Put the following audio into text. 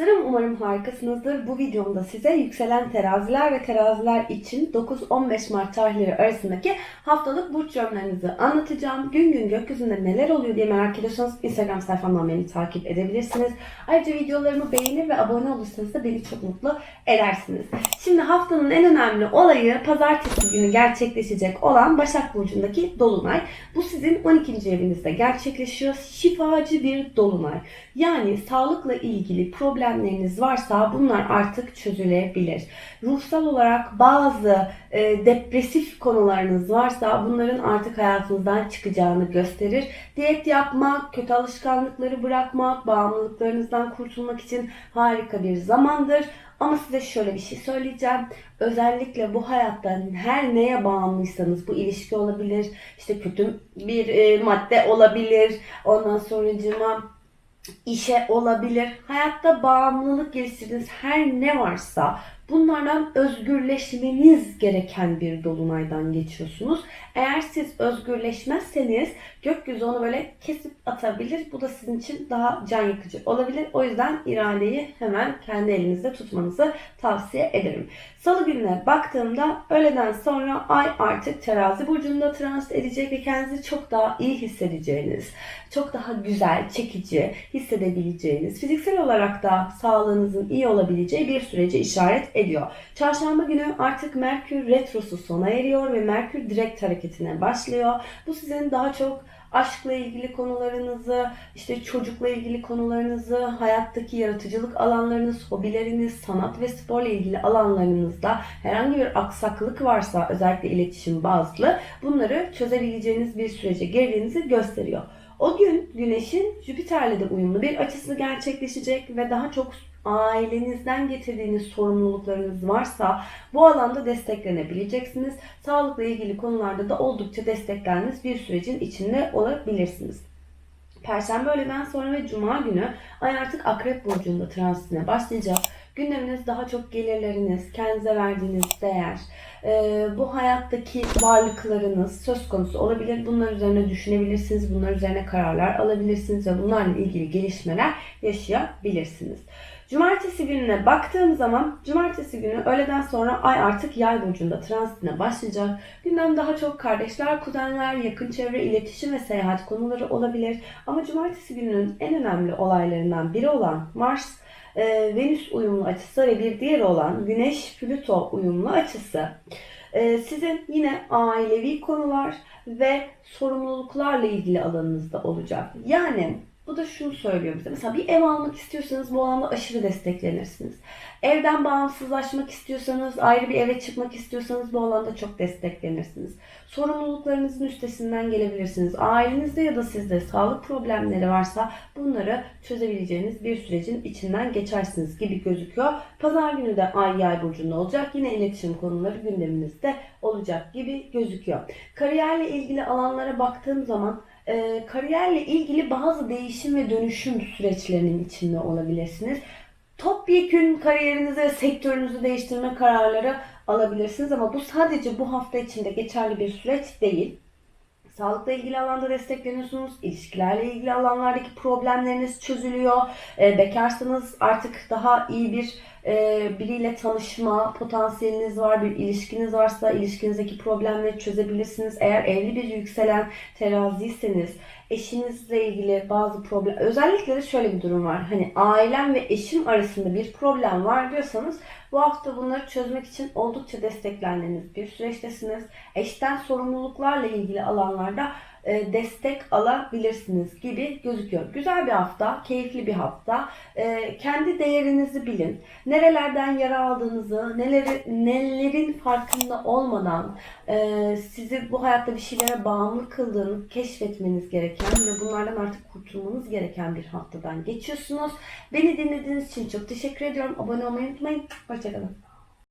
instead of umarım harikasınızdır. Bu videomda size yükselen teraziler ve teraziler için 9-15 Mart tarihleri arasındaki haftalık burç yorumlarınızı anlatacağım. Gün gün gökyüzünde neler oluyor diye merak ediyorsanız Instagram sayfamdan beni takip edebilirsiniz. Ayrıca videolarımı beğenir ve abone olursanız da beni çok mutlu edersiniz. Şimdi haftanın en önemli olayı pazartesi günü gerçekleşecek olan Başak Burcu'ndaki Dolunay. Bu sizin 12. evinizde gerçekleşiyor. Şifacı bir Dolunay. Yani sağlıkla ilgili problemleriniz varsa bunlar artık çözülebilir. Ruhsal olarak bazı e, depresif konularınız varsa bunların artık hayatınızdan çıkacağını gösterir. Diyet yapmak, kötü alışkanlıkları bırakmak, bağımlılıklarınızdan kurtulmak için harika bir zamandır. Ama size şöyle bir şey söyleyeceğim. Özellikle bu hayattan her neye bağımlıysanız bu ilişki olabilir, işte kötü bir e, madde olabilir, ondan sonracığıma işe olabilir. Hayatta bağımlılık geliştirdiğiniz her ne varsa bunlardan özgürleşmeniz gereken bir dolunaydan geçiyorsunuz. Eğer siz özgürleşmezseniz gökyüzü onu böyle kesip atabilir. Bu da sizin için daha can yakıcı olabilir. O yüzden iradeyi hemen kendi elinizde tutmanızı tavsiye ederim. Salı gününe baktığımda öğleden sonra ay artık terazi burcunda transit edecek ve kendinizi çok daha iyi hissedeceğiniz, çok daha güzel, çekici hissedebileceğiniz, fiziksel olarak da sağlığınızın iyi olabileceği bir süreci işaret ediyor. Çarşamba günü artık Merkür Retrosu sona eriyor ve Merkür direkt hareketine başlıyor. Bu sizin daha çok aşkla ilgili konularınızı, işte çocukla ilgili konularınızı, hayattaki yaratıcılık alanlarınız, hobileriniz, sanat ve sporla ilgili alanlarınızda herhangi bir aksaklık varsa özellikle iletişim bazlı bunları çözebileceğiniz bir sürece girdiğinizi gösteriyor. O gün Güneş'in Jüpiter'le de uyumlu bir açısı gerçekleşecek ve daha çok ailenizden getirdiğiniz sorumluluklarınız varsa bu alanda desteklenebileceksiniz. Sağlıkla ilgili konularda da oldukça desteklendiğiniz bir sürecin içinde olabilirsiniz. Perşembe öğleden sonra ve Cuma günü Ay artık Akrep Burcu'nda transitine başlayacak. Gündeminiz daha çok gelirleriniz, kendinize verdiğiniz değer, e, bu hayattaki varlıklarınız söz konusu olabilir. Bunlar üzerine düşünebilirsiniz, bunlar üzerine kararlar alabilirsiniz ve bunlarla ilgili gelişmeler yaşayabilirsiniz. Cumartesi gününe baktığım zaman cumartesi günü öğleden sonra ay artık yay burcunda transitine başlayacak. Gündem daha çok kardeşler, kuzenler, yakın çevre, iletişim ve seyahat konuları olabilir. Ama cumartesi gününün en önemli olaylarından biri olan Mars e, Venüs uyumlu açısı ve bir diğer olan Güneş Plüto uyumlu açısı e, sizin yine ailevi konular ve sorumluluklarla ilgili alanınızda olacak. Yani bu da şunu söylüyor bize. Mesela bir ev almak istiyorsanız bu alanda aşırı desteklenirsiniz. Evden bağımsızlaşmak istiyorsanız, ayrı bir eve çıkmak istiyorsanız bu alanda çok desteklenirsiniz. Sorumluluklarınızın üstesinden gelebilirsiniz. Ailenizde ya da sizde sağlık problemleri varsa bunları çözebileceğiniz bir sürecin içinden geçersiniz gibi gözüküyor. Pazar günü de Ay Yay burcunda olacak. Yine iletişim konuları gündeminizde olacak gibi gözüküyor. Kariyerle ilgili alanlara baktığım zaman e, kariyerle ilgili bazı değişim ve dönüşüm süreçlerinin içinde olabilirsiniz. Topyekün kariyerinizi ve sektörünüzü değiştirme kararları alabilirsiniz ama bu sadece bu hafta içinde geçerli bir süreç değil. Sağlıkla ilgili alanda destekleniyorsunuz. İlişkilerle ilgili alanlardaki problemleriniz çözülüyor. E, bekarsanız artık daha iyi bir e, biriyle tanışma potansiyeliniz var. Bir ilişkiniz varsa ilişkinizdeki problemleri çözebilirsiniz. Eğer evli bir yükselen teraziyseniz eşinizle ilgili bazı problem özellikle de şöyle bir durum var. Hani ailem ve eşim arasında bir problem var diyorsanız bu hafta bunları çözmek için oldukça desteklendiğiniz bir süreçtesiniz. Eşten sorumluluklarla ilgili alanlarda e, destek alabilirsiniz gibi gözüküyor. Güzel bir hafta, keyifli bir hafta. E, kendi değerinizi bilin. Nerelerden yara aldığınızı, neleri, nelerin farkında olmadan e, sizi bu hayatta bir şeylere bağımlı kıldığını keşfetmeniz gereken ve bunlardan artık kurtulmanız gereken bir haftadan geçiyorsunuz. Beni dinlediğiniz için çok teşekkür ediyorum. Abone olmayı unutmayın. Hoşçakalın.